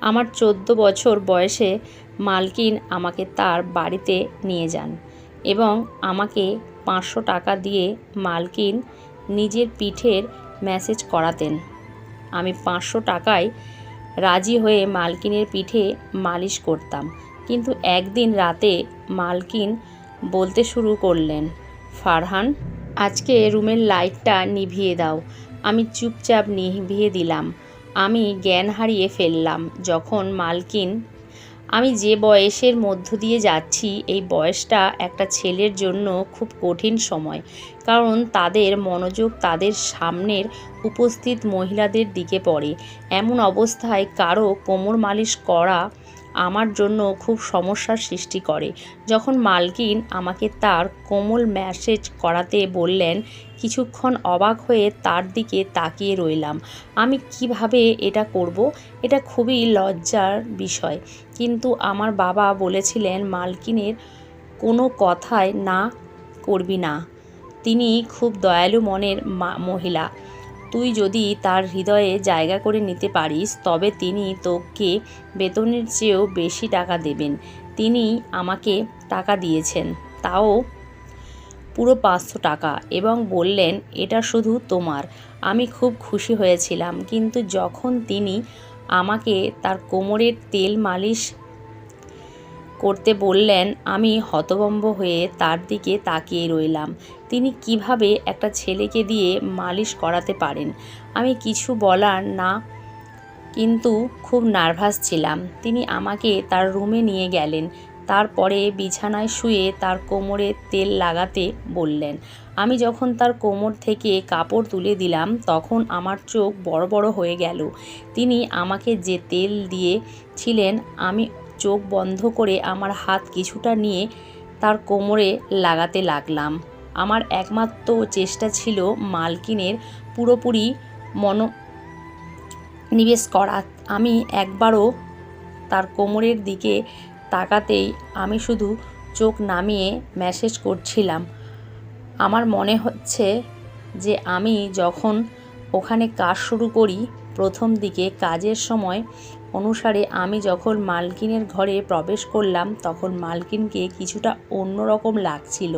আমার চোদ্দ বছর বয়সে মালকিন আমাকে তার বাড়িতে নিয়ে যান এবং আমাকে পাঁচশো টাকা দিয়ে মালকিন নিজের পিঠের ম্যাসেজ করাতেন। আমি পাঁচশো টাকায় রাজি হয়ে মালকিনের পিঠে মালিশ করতাম, কিন্তু একদিন রাতে মালকিন বলতে শুরু করলেন, ফারহান, আজকে রুমের লাইটটা নিভিয়ে দাও। আমি চুপচাপ নিভিয়ে দিলাম। আমি জ্ঞান হারিয়ে ফেললাম যখন মালকিন, আমি যে বয়সের মধ্য দিয়ে যাচ্ছি, এই বয়সটা একটা ছেলের জন্য খুব কঠিন সময়। কারণ তাদের মনোযোগ তাদের সামনের উপস্থিত মহিলাদের দিকে পড়ে। এমন অবস্থায় কারও কোমর মালিশ করা আমার জন্য খুব সমস্যার সৃষ্টি করে। যখন মালকিন আমাকে তার কোমল ম্যাসেজ করাতে বললেন, কিছুক্ষণ অবাক হয়ে তার দিকে তাকিয়ে রইলাম। আমি কীভাবে এটা করব? এটা খুবই লজ্জার বিষয়। কিন্তু আমার বাবা বলেছিলেন, মালকিনের কোনো কথায় না করবি না। তিনি খুব দয়ালু মনের মহিলা। তুই যদি তার হৃদয়ে জায়গা করে নিতে পারিস, তবে তিনি তোকে বেতনের চেয়েও বেশি টাকা দেবেন। তিনি আমাকে টাকা দিয়েছেন, তাও পুরো পাঁচশো টাকা এবং বললেন, এটা শুধু তোমার। আমি খুব খুশি হয়েছিলাম। কিন্তু যখন তিনি আমাকে তার কোমরের তেল মালিশ করতে বললেন, আমি হতভম্ব হয়ে তার দিকে তাকিয়ে রইলাম। তিনি কীভাবে একটা ছেলেকে দিয়ে মালিশ করাতে পারেন? আমি কিছু বলার না, কিন্তু খুব নার্ভাস ছিলাম। তিনি আমাকে তার রুমে নিয়ে গেলেন। তারপরে বিছানায় শুয়ে তার কোমরে তেল লাগাতে বললেন, আমি যখন তার কোমর থেকে কাপড় তুলে দিলাম, তখন আমার চোখ বড় বড় হয়ে গেল। তিনি আমাকে যে তেল দিয়েছিলেন আমি চোখ বন্ধ করে আমার হাত কিছুটা নিয়ে তার কোমরে লাগাতে লাগলাম। আমার একমাত্র চেষ্টা ছিল মালকিনের পুরোপুরি মনো নিবেশ করা। আমি একবারও তার কোমরের দিকে তাকাতেই আমি শুধু চোখ নামিয়ে মেসেজ করছিলাম। আমার মনে হচ্ছে যে আমি যখন ওখানে কাজ শুরু করি প্রথম দিকে কাজের সময় অনুসারে আমি যখন মালকিনের ঘরে প্রবেশ করলাম, তখন মালকিনকে কিছুটা অন্যরকম লাগছিল।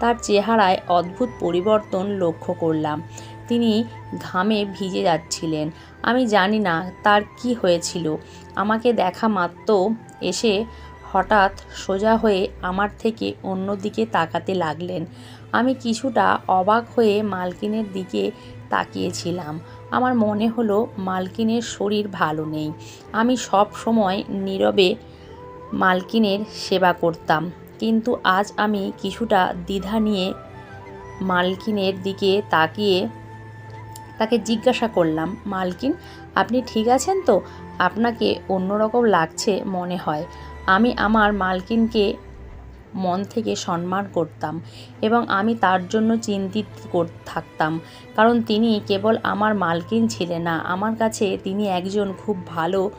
তার চেহারায় অদ্ভুত পরিবর্তন লক্ষ্য করলাম। তিনি ঘামে ভিজে যাচ্ছিলেন। আমি জানি না তার কি হয়েছিল। আমাকে দেখা মাত্র এসে হঠাৎ সোজা হয়ে আমার থেকে অন্যদিকে তাকাতে লাগলেন। আমি কিছুটা অবাক হয়ে মালকিনের দিকে তাকিয়েছিলাম। আমার মনে হলো মালকিনের শরীর ভালো নেই। আমি সব সময় নীরবে মালকিনের সেবা করতাম। কিন্তু আজ আমি কিছুটা দ্বিধা নিয়ে মালকিনের দিকে তাকিয়ে তাকে জিজ্ঞাসা করলাম, মালকিন, আপনি ঠিক আছেন তো? আপনাকে অন্যরকম লাগছে মনে হয়। আমি আমার মালকিনকে মন থেকে সম্মান করতাম এবং আমি তার জন্য চিন্তিত থাকতাম। কারণ তিনি কেবল আমার মালকিন ছিলেন না, আমার কাছে তিনি একজন খুব ভালো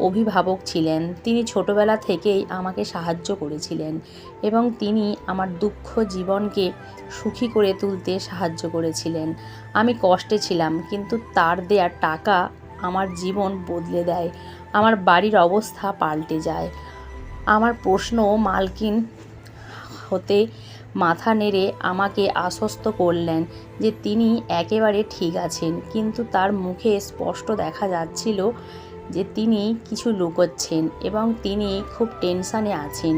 অভিভাবক ছিলেন। তিনি ছোটবেলা থেকেই আমাকে সাহায্য করেছিলেন এবং তিনি আমার দুঃখ জীবনকে সুখী করে তুলতে সাহায্য করেছিলেন। আমি কষ্টে ছিলাম, কিন্তু তার দেয়া টাকা আমার জীবন বদলে দেয়। আমার বাড়ির অবস্থা পাল্টে যায়। আমার প্রশ্ন মালকিন হতে মাথা নেড়ে আমাকে আশ্বস্ত করলেন যে তিনি একেবারে ঠিক আছেন। কিন্তু তার মুখে স্পষ্ট দেখা যাচ্ছিল যে তিনি কিছু লুকোচ্ছেন এবং তিনি খুব টেনশানে আছেন।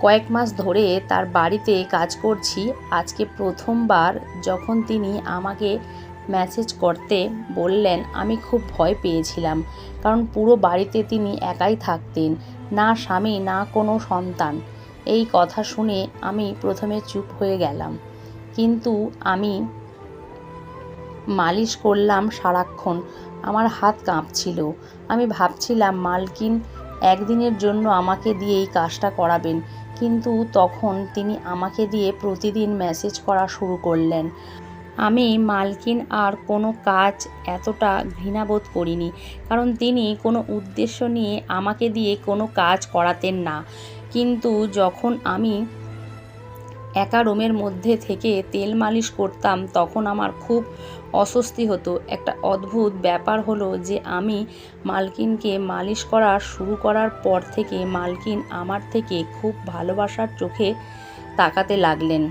কয়েক মাস ধরে তার বাড়িতে কাজ করছি। আজকে প্রথমবার যখন তিনি আমাকে মেসেজ করতে বললেন, আমি খুব ভয় পেয়েছিলাম কারণ পুরো বাড়িতে তিনি একাই থাকতেন, না স্বামী, না কোনো সন্তান। এই কথা শুনে আমি প্রথমে চুপ হয়ে গেলাম। কিন্তু আমি মালিশ করলাম সারাক্ষণ। আমার হাত কাঁপছিল। আমি ভাবছিলাম, মালকিন একদিনের জন্য আমাকে দিয়ে এই কাজটা করাবেন। কিন্তু তখন তিনি আমাকে দিয়ে প্রতিদিন মেসেজ করা শুরু করলেন। আমি মালকিন আর কোনো কাজ এতটা ঘৃণাবোধ করিনি। কারণ তিনি কোনো উদ্দেশ্য নিয়ে আমাকে দিয়ে কোনো কাজ করাতেন না। কিন্তু যখন আমি একা রুমের মধ্যে থেকে তেল মালিশ করতাম, তখন আমার খুব অস্বস্তি হতো। একটা অদ্ভুত ব্যাপার হলো যে, আমি মালকিনকে মালিশ করা শুরু করার পর থেকে মালকিন আমার থেকে খুব ভালোবাসার চোখে তাকাতে লাগলেন।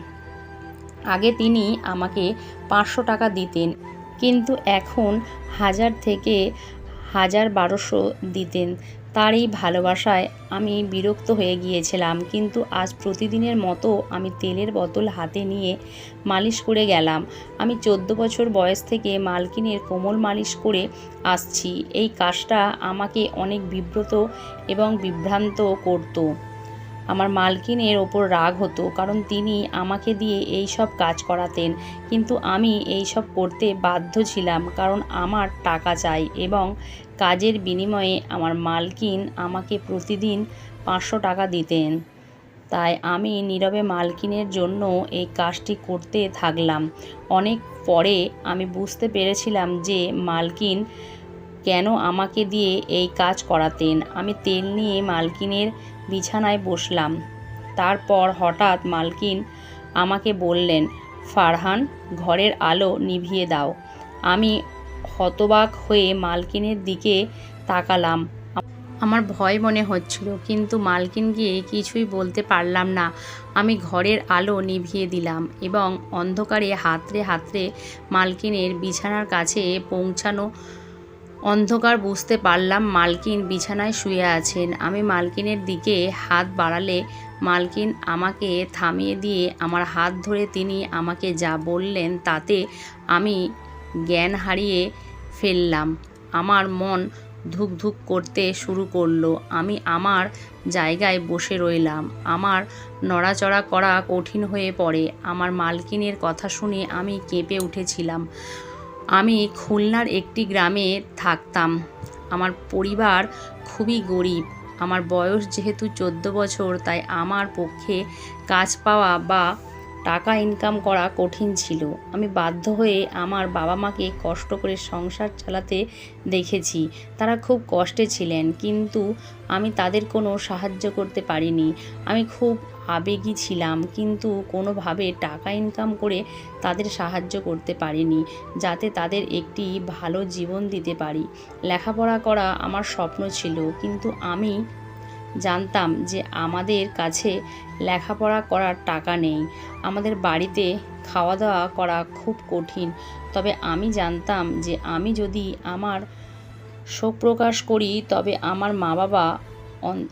আগে তিনি আমাকে পাঁচশো টাকা দিতেন, কিন্তু এখন হাজার থেকে হাজার বারোশো দিতেন। তার এই ভালোবাসায় আমি বিরক্ত হয়ে গিয়েছিলাম, কিন্তু আজ প্রতিদিনের মতো আমি তেলের বোতল হাতে নিয়ে মালিশ করে গেলাম। আমি চোদ্দ বছর বয়স থেকে মালকিনের কোমল মালিশ করে আসছি। এই কাজটা আমাকে অনেক বিব্রত এবং বিভ্রান্ত করতো। আমার মালকিনের ওপর রাগ হতো, কারণ তিনি আমাকে দিয়ে এই সব কাজ করাতেন, কিন্তু আমি এই সব করতে বাধ্য ছিলাম, কারণ আমার টাকা চাই এবং কাজের বিনিময়ে আমার মালকিন আমাকে প্রতিদিন পাঁচশো টাকা দিতেন। তাই আমি নীরবে মালকিনের জন্য এই কাজটি করতে থাকলাম। অনেক পরে আমি বুঝতে পেরেছিলাম যে মালকিন কেন আমাকে দিয়ে এই কাজ করাতেন। আমি তেল নিয়ে মালকিনের বিছানায় বসলাম। তারপর হঠাৎ মালকিন আমাকে বললেন, ফারহান, ঘরের আলো নিভিয়ে দাও। আমি হতবাক হয়ে মালকিনের দিকে তাকালাম। আমার ভয় মনে হচ্ছিল, কিন্তু মালকিন গিয়ে কিছুই বলতে পারলাম না। আমি ঘরের আলো নিভিয়ে দিলাম এবং অন্ধকারে হাতড়ে হাতড়ে মালকিনের বিছানার কাছে পৌঁছানো অন্ধকার বুঝতে পারলাম মালকিন বিছানায় শুয়ে আছেন। আমি মালকিনের দিকে হাত বাড়ালে মালকিন আমাকে থামিয়ে দিয়ে আমার হাত ধরে তিনি আমাকে যা বললেন তাতে আমি জ্ঞান হারিয়ে ফেললাম। আমার মন ধুকধুক করতে শুরু করল। আমি আমার জায়গায় বসে রইলাম। আমার নড়াচড়া করা কঠিন হয়ে পড়ে। আমার মালকিনের কথা শুনে আমি কেঁপে উঠেছিলাম। আমি খুলনার একটি গ্রামে থাকতাম। আমার পরিবার খুবই গরিব। আমার বয়স যেহেতু চোদ্দ বছর, তাই আমার পক্ষে কাজ পাওয়া বা টাকা ইনকাম করা কঠিন ছিল। আমি বাধ্য হয়ে আমার বাবা মাকে কষ্ট করে সংসার চালাতে দেখেছি। তারা খুব কষ্টে ছিলেন, কিন্তু আমি তাদের কোনো সাহায্য করতে পারিনি। আমি খুব আবেগী ছিলাম, কিন্তু কোনোভাবে টাকা ইনকাম করে তাদের সাহায্য করতে পারিনি, যাতে তাদের একটি ভালো জীবন দিতে পারি। লেখাপড়া করা আমার স্বপ্ন ছিল, কিন্তু আমি জানতাম যে আমাদের কাছে লেখাপড়া করার টাকা নেই। আমাদের বাড়িতে খাওয়া দাওয়া করা খুব কঠিন। তবে আমি জানতাম যে আমি যদি আমার শোক প্রকাশ করি, তবে আমার মা বাবা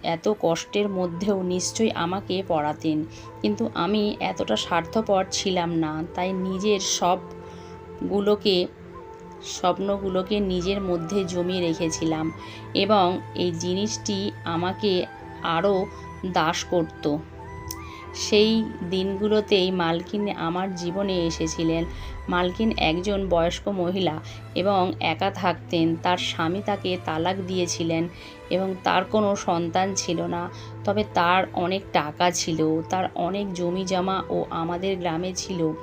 এত কষ্টের মধ্যেও নিশ্চয়ই আমাকে পড়াতেন। কিন্তু আমি এতটা স্বার্থপর ছিলাম না। তাই নিজের সবগুলোকে, স্বপ্নগুলোকে নিজের মধ্যে জমিয়ে রেখেছিলাম এবং এই জিনিসটি আমাকে আরও দাস করত। সেই দিনগুলোতেই মালকিন আমার জীবনে এসেছিলেন। মালকিন একজন বয়স্ক মহিলা এবং একা থাকতেন, তার স্বামী তাকে তালাক দিয়েছিলেন এবং তার কোনো সন্তান ছিল না। তবে তার অনেক টাকা ছিল, তার অনেক জমি জমা ও আমাদের গ্রামে ছিল।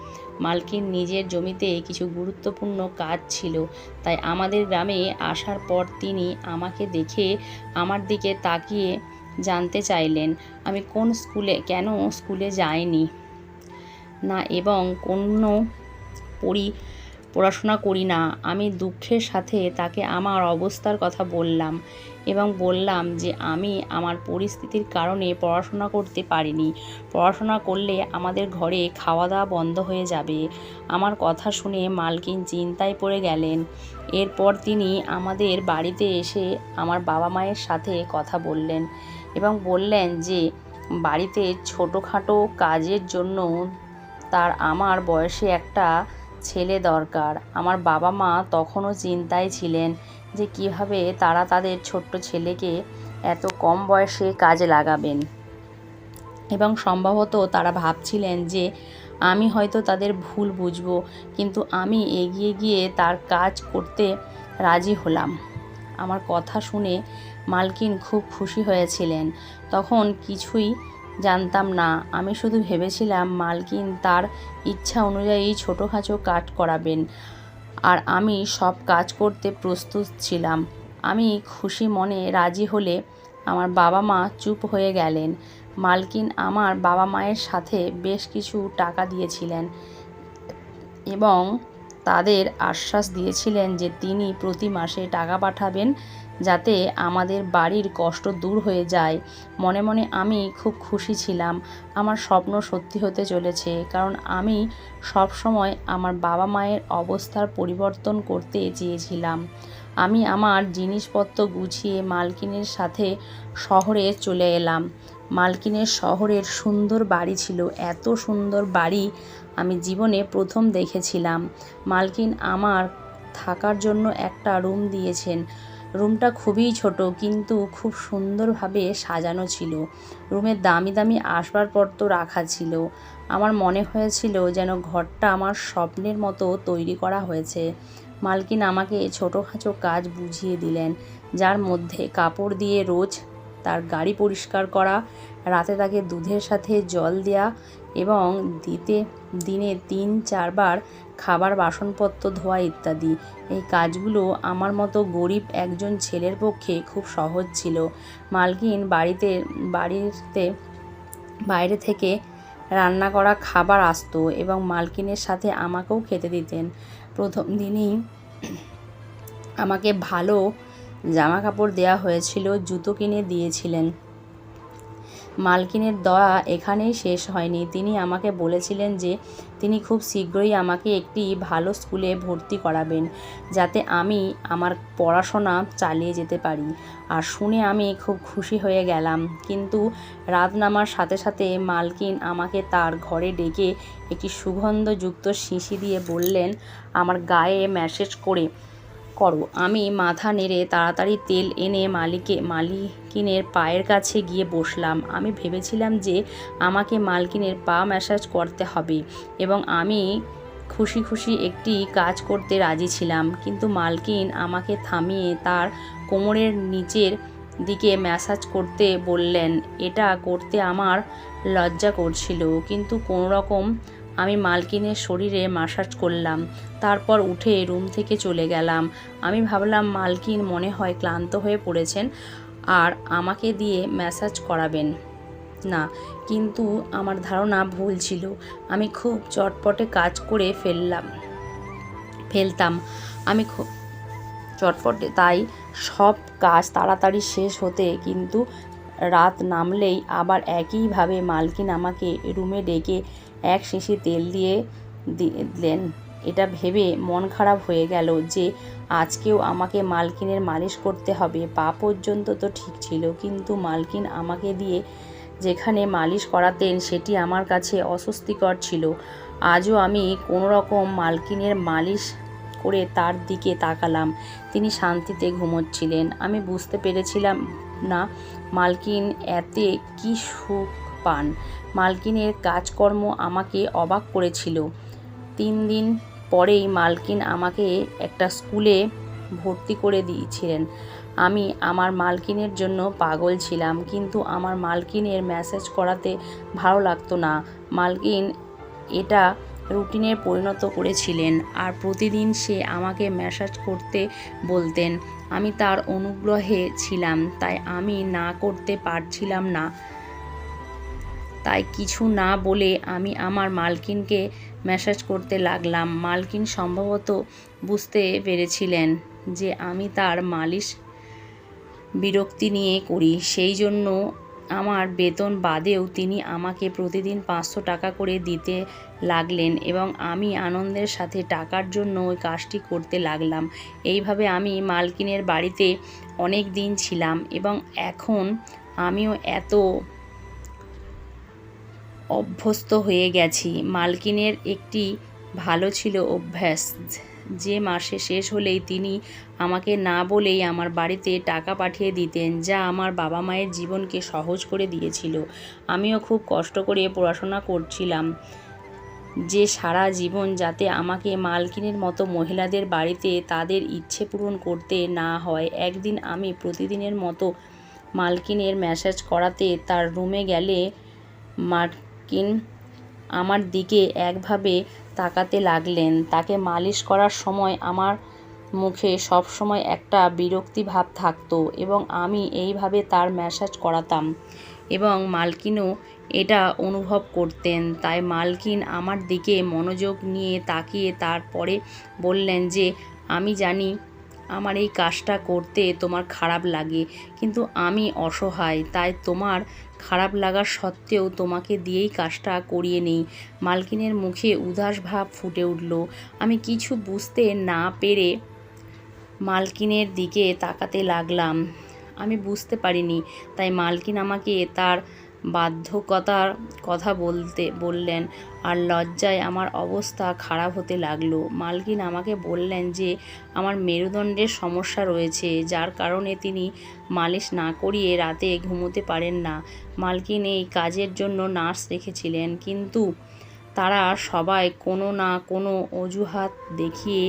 মালকিন নিজের জমিতে কিছু গুরুত্বপূর্ণ কাজ ছিল, তাই আমাদের গ্রামে আসার পর তিনি আমাকে দেখে আমার দিকে তাকিয়ে জানতে চাইলেন, আমি কোন স্কুলে, কেন স্কুলে যাইনি? না, এবং কোনো পড়ি, পড়াশোনা করি না। আমি দুঃখের সাথে তাকে আমার অবস্থার কথা বললাম এবং বললাম যে আমি আমার পরিস্থিতির কারণে পড়াশোনা করতে পারিনি। পড়াশোনা করলে আমাদের ঘরে খাওয়া দাওয়া বন্ধ হয়ে যাবে। আমার কথা শুনে মালকিন চিন্তায় পড়ে গেলেন। এরপর তিনি আমাদের বাড়িতে এসে আমার বাবা মায়ের সাথে কথা বললেন। এবং বললেন যে, বাড়িতে ছোটোখাটো কাজের জন্য তার আমার বয়সে একটা ছেলে দরকার। আমার বাবা মা তখনও চিন্তায় ছিলেন যে, কীভাবে তারা তাদের ছোট্ট ছেলেকে এত কম বয়সে কাজে লাগাবেন। এবং সম্ভবত তারা ভাবছিলেন যে, আমি হয়তো তাদের ভুল বুঝব, কিন্তু আমি এগিয়ে গিয়ে তার কাজ করতে রাজি হলাম। আমার কথা শুনে মালকিন খুব খুশি হয়েছিলেন। তখন কিছুই জানতাম না। আমি শুধু ভেবেছিলাম মালকিন তার ইচ্ছা অনুযায়ী ছোটোখাটো কাজ করাবেন আর আমি সব কাজ করতে প্রস্তুত ছিলাম। আমি খুশি মনে রাজি হলে আমার বাবা মা চুপ হয়ে গেলেন। মালকিন আমার বাবা মায়ের সাথে বেশ কিছু টাকা দিয়েছিলেন এবং তাদের আশ্বাস দিয়েছিলেন যে তিনি প্রতি মাসে টাকা পাঠাবেন যাতে আমাদের বাড়ির কষ্ট দূর হয়ে যায়। মনে মনে আমি খুব খুশি ছিলাম। আমার স্বপ্ন সত্যি হতে চলেছে, কারণ আমি সব সময় আমার বাবা মায়ের অবস্থার পরিবর্তন করতে চেয়েছিলাম। আমি আমার জিনিসপত্র গুছিয়ে মালকিনের সাথে শহরে চলে এলাম। মালকিনের শহরের সুন্দর বাড়ি ছিল, এত সুন্দর বাড়ি আমি জীবনে প্রথম দেখেছিলাম। মালকিন আমার থাকার জন্য একটা রুম দিয়েছেন। রুমটা খুবই ছোট, কিন্তু খুব সুন্দরভাবে সাজানো ছিল। রুমের দামি দামি আসবাবপত্র রাখা ছিল। আমার মনে হয়েছিল যেন ঘরটা আমার স্বপ্নের মতো তৈরি করা হয়েছে। মালকিন আমাকে ছোটোখাটো কাজ বুঝিয়ে দিলেন, যার মধ্যে কাপড় দিয়ে রোজ তার গাড়ি পরিষ্কার করা, রাতে তাকে দুধের সাথে জল দেওয়া এবং দিতে, দিনে তিন, চারবার খাবার বাসনপত্র ধোয়া ইত্যাদি। এই কাজগুলো আমার মতো গরিব একজন ছেলের পক্ষে খুব সহজ ছিল। মালকিন বাড়িতে বাড়িতে, বাইরে থেকে রান্না করা খাবার আসতো এবং মালকিনের সাথে আমাকেও খেতে দিতেন। প্রথম দিনই আমাকে ভালো জামা কাপড় দেওয়া হয়েছিল, জুতো কিনে দিয়েছিলেন। মালকিনের দয়া এখানেই শেষ হয়নি। তিনি আমাকে বলেছিলেন যে তিনি খুব শীঘ্রই আমাকে একটি ভালো স্কুলে ভর্তি করাবেন, যাতে আমি আমার পড়াশোনা চালিয়ে যেতে পারি। আর শুনে আমি খুব খুশি হয়ে গেলাম। কিন্তু রাত নামার সাথে সাথে মালকিন আমাকে তার ঘরে ডেকে একটি সুগন্ধযুক্ত শিশি দিয়ে বললেন, আমার গায়ে ম্যাসেজ করে করো। আমি মাথা নেড়ে তাড়াতাড়ি তেল এনে মালিকে, মালিকিনের পায়ের কাছে গিয়ে বসলাম। আমি ভেবেছিলাম যে আমাকে মালকিনের পা ম্যাসাজ করতে হবে এবং আমি খুশি খুশি একটি কাজ করতে রাজি ছিলাম। কিন্তু মালকিন আমাকে থামিয়ে তার কোমরের নিচের দিকে ম্যাসাজ করতে বললেন। এটা করতে আমার লজ্জা করছিল। কিন্তু কোনো রকম আমি মালকিনের শরীরে মাসাজ করলাম, তারপর উঠে রুম থেকে চলে গেলাম। আমি ভাবলাম, মালকিন মনে হয় ক্লান্ত হয়ে পড়েছেন আর আমাকে দিয়ে ম্যাসাজ করাবেন। না, কিন্তু আমার ধারণা ভুল ছিল। আমি খুব চটপটে কাজ করে ফেললাম, ফেলতাম। আমি খুব চটপটে, তাই সব কাজ তাড়াতাড়ি শেষ হতে কিন্তু রাত নামলেই আবার একইভাবে মালকিন আমাকে রুমে ডেকে এক শিশি তেল দিয়ে দিলেন। এটা ভেবে মন খারাপ হয়ে গেল যে আজকেও আমাকে মালকিনের মালিশ করতে হবে। পা পর্যন্ত তো ঠিক ছিল, কিন্তু মালকিন আমাকে দিয়ে যেখানে মালিশ করাতেন সেটি আমার কাছে অস্বস্তিকর ছিল। আজও আমি কোনো রকম মালকিনের মালিশ করে তার দিকে তাকালাম। তিনি শান্তিতে ঘুমোচ্ছিলেন। আমি বুঝতে পেরেছিলাম না মালকিন এতে কি সুখ পান। মালকিনের কাজকর্ম আমাকে অবাক করেছিল। তিন দিন পরেই মালকিন আমাকে একটা স্কুলে ভর্তি করে দিয়েছিলেন। আমি আমার মালকিনের জন্য পাগল ছিলাম, কিন্তু আমার মালকিনের মেসেজ করাতে ভালো লাগতো না। মালকিন এটা রুটিনে পরিণত করেছিলেন আর প্রতিদিন সে আমাকে ম্যাসাজ করতে বলতেন। আমি তার অনুগ্রহে ছিলাম, তাই আমি না করতে পারছিলাম না। তাই কিছু না বলে আমি আমার মালকিনকে ম্যাসাজ করতে লাগলাম। মালকিন সম্ভবত বুঝতে পেরেছিলেন যে আমি তার মালিশ বিরক্তি নিয়ে করি। সেই জন্য আমার বেতন বাদেও তিনি আমাকে প্রতিদিন পাঁচশো টাকা করে দিতে লাগলেন এবং আমি আনন্দের সাথে টাকার জন্য ওই কাজটি করতে লাগলাম। এইভাবে আমি মালকিনের বাড়িতে অনেক দিন ছিলাম এবং এখন আমিও এত অভ্যস্ত হয়ে গেছি। মালকিনের একটি ভালো ছিল অভ্যাস। যে মাসে শেষ হলেই তিনি আমাকে না বলেই আমার বাড়িতে টাকা পাঠিয়ে দিতেন, যা আমার বাবা মায়ের জীবনকে সহজ করে দিয়েছিল। আমিও খুব কষ্ট করে পড়াশোনা করছিলাম। যে সারা জীবন যাতে আমাকে মালকিনের মতো মহিলাদের বাড়িতে তাদের ইচ্ছে পূরণ করতে না হয়, একদিন আমি প্রতিদিনের মতো মালকিনের ম্যাসাজ করাতে তার রুমে গেলে মার্কিন আমার দিকে একভাবে তাকাতে লাগলেন। তাকে মালিশ করার সময় আমার মুখে সব সময় একটা বিরক্তি ভাব থাকতো এবং আমি এইভাবে তার ম্যাসাজ করাতাম এবং মালকিনও এটা অনুভব করতেন। তাই মালকিন আমার দিকে মনোযোগ নিয়ে তাকিয়ে তারপরে বললেন যে, আমি জানি আমার এই কাজটা করতে তোমার খারাপ লাগে। কিন্তু আমি অসহায়, তাই তোমার খারাপ লাগার সত্ত্বেও তোমাকে দিয়েই কাজটা করিয়ে নেই। মালকিনের মুখে উদাস ভাব ফুটে উঠল। আমি কিছু বুঝতে না পেরে মালকিনের দিকে তাকাতে লাগলাম। আমি বুঝতে পারিনি, তাই মালকিন আমাকে তার বাধ্যকতার কথা বলতে, বললেন, আর লজ্জায় আমার অবস্থা খারাপ হতে লাগল। মালকিন আমাকে বললেন যে, আমার মেরুদণ্ডের সমস্যা রয়েছে, যার কারণে তিনি মালিশ না করিয়ে রাতে ঘুমোতে পারেন না। মালকিন এই কাজের জন্য নার্স রেখেছিলেন, কিন্তু তারা সবাই কোনো না কোনো অজুহাত দেখিয়ে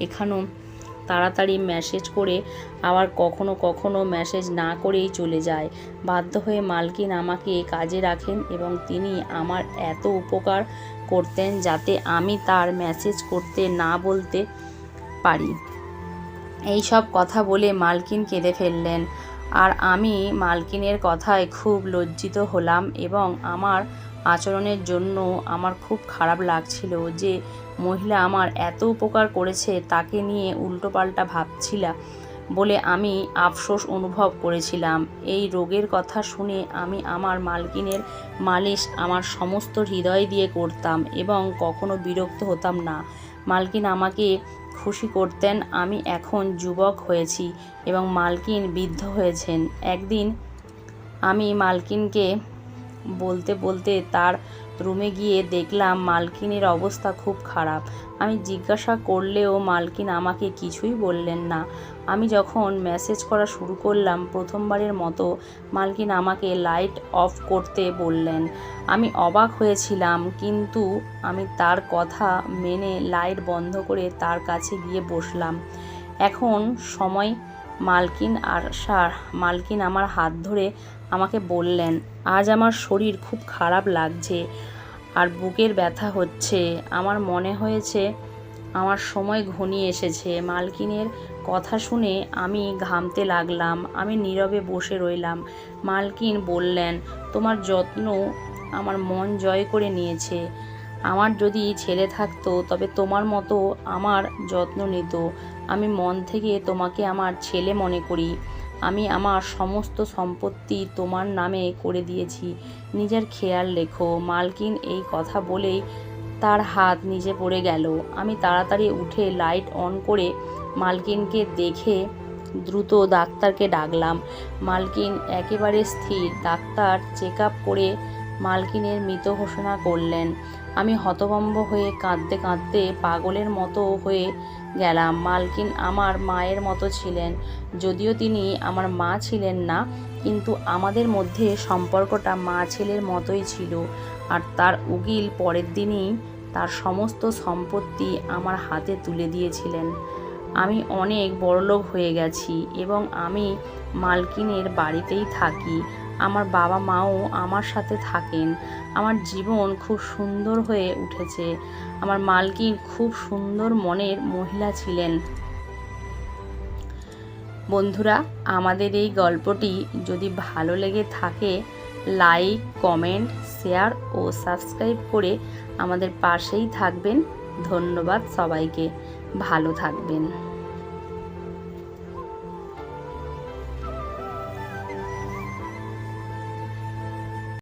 এখানেও তাড়াতাড়ি মেসেজ করে আবার কখনো কখনো মেসেজ না করেই চলে যায়। বাধ্য হয়ে মালকিন আমাকে কাজে রাখেন এবং তিনি আমার এত উপকার করতেন যাতে আমি তার মেসেজ করতে না বলতে পারি। এই সব কথা বলে মালকিন কেঁদে ফেললেন। আর আমি মালকিনের কথায় খুব লজ্জিত হলাম এবং আমার আচরণের জন্য আমার খুব খারাপ লাগছিল যে মহিলা আমার এত উপকার করেছে তাকে নিয়ে উল্টোপাল্টা ভাবছিলাম বলে আমি আফসোস অনুভব করেছিলাম। এই রোগের কথা শুনে আমি আমার মালকিনের মালিশ আমার সমস্ত হৃদয় দিয়ে করতাম এবং কখনো বিরক্ত হতাম না। মালকিন আমাকে খুশি করতেন, আমি এখন যুবক হয়েছি এবং মালকিন বৃদ্ধ হয়েছেন। একদিন আমি মালকিনকে বলতে বলতে তার রুমে গিয়ে দেখলাম মালকিনের অবস্থা খুব খারাপ। আমি জিজ্ঞাসা করলেও মালকিন আমাকে কিছুই বললেন না। আমি যখন মেসেজ করা শুরু করলাম প্রথমবারের মতো, মালকিন আমাকে লাইট অফ করতে বললেন। আমি অবাক হয়েছিলাম, কিন্তু আমি তার কথা মেনে লাইট বন্ধ করে তার কাছে গিয়ে বসলাম। এখন সময় মালকিন আর সার। মালকিন আমার হাত ধরে আমাকে বললেন, আজ আমার শরীর খুব খারাপ লাগছে আর বুকের ব্যথা হচ্ছে। আমার মনে হয়েছে আমার সময় ঘনিয়ে এসেছে। মালকিনের কথা শুনে আমি ঘামতে লাগলাম। আমি নীরবে বসে রইলাম। মালকিন বললেন, তোমার যত্ন আমার মন জয় করে নিয়েছে। আমার যদি ছেলে থাকতো, তবে তোমার মতো আমার যত্ন নিত। আমি মন থেকে তোমাকে আমার ছেলে মনে করি। আমি আমার সমস্ত সম্পত্তি তোমার নামে করে দিয়েছি। নিজের খেয়াল রেখো, মালকিন এই কথা বলেই তার হাত নিজে পড়ে গেল। আমি তাড়াতাড়ি উঠে লাইট অন করে মালকিনকে দেখে দ্রুত ডাক্তারকে ডাকলাম। মালকিন একেবারে স্থির। ডাক্তার চেক আপ করে মালকিনের মৃত ঘোষণা করলেন। আমি হতভম্ব হয়ে কাঁদতে কাঁদতে পাগলের মতো হয়ে গেলাম। মালকিন আমার মায়ের মতো ছিলেন। যদিও তিনি আমার মা ছিলেন না, কিন্তু আমাদের মধ্যে সম্পর্কটা মা ছেলের মতোই ছিল। আর তার উকিল পরের দিনই তার সমস্ত সম্পত্তি আমার হাতে তুলে দিয়েছিলেন। আমি অনেক বড়লোক হয়ে গেছি এবং আমি মালকিনের বাড়িতেই থাকি। আমার বাবা মাও আমার সাথে থাকেন। আমার জীবন খুব সুন্দর হয়ে উঠেছে। আমার মালকিন খুব সুন্দর মনের মহিলা ছিলেন। বন্ধুরা, আমাদের এই গল্পটি যদি ভালো লেগে থাকে লাইক কমেন্ট শেয়ার ও সাবস্ক্রাইব করে আমাদের পাশেই থাকবেন। ধন্যবাদ সবাইকে। ভালো থাকবেন।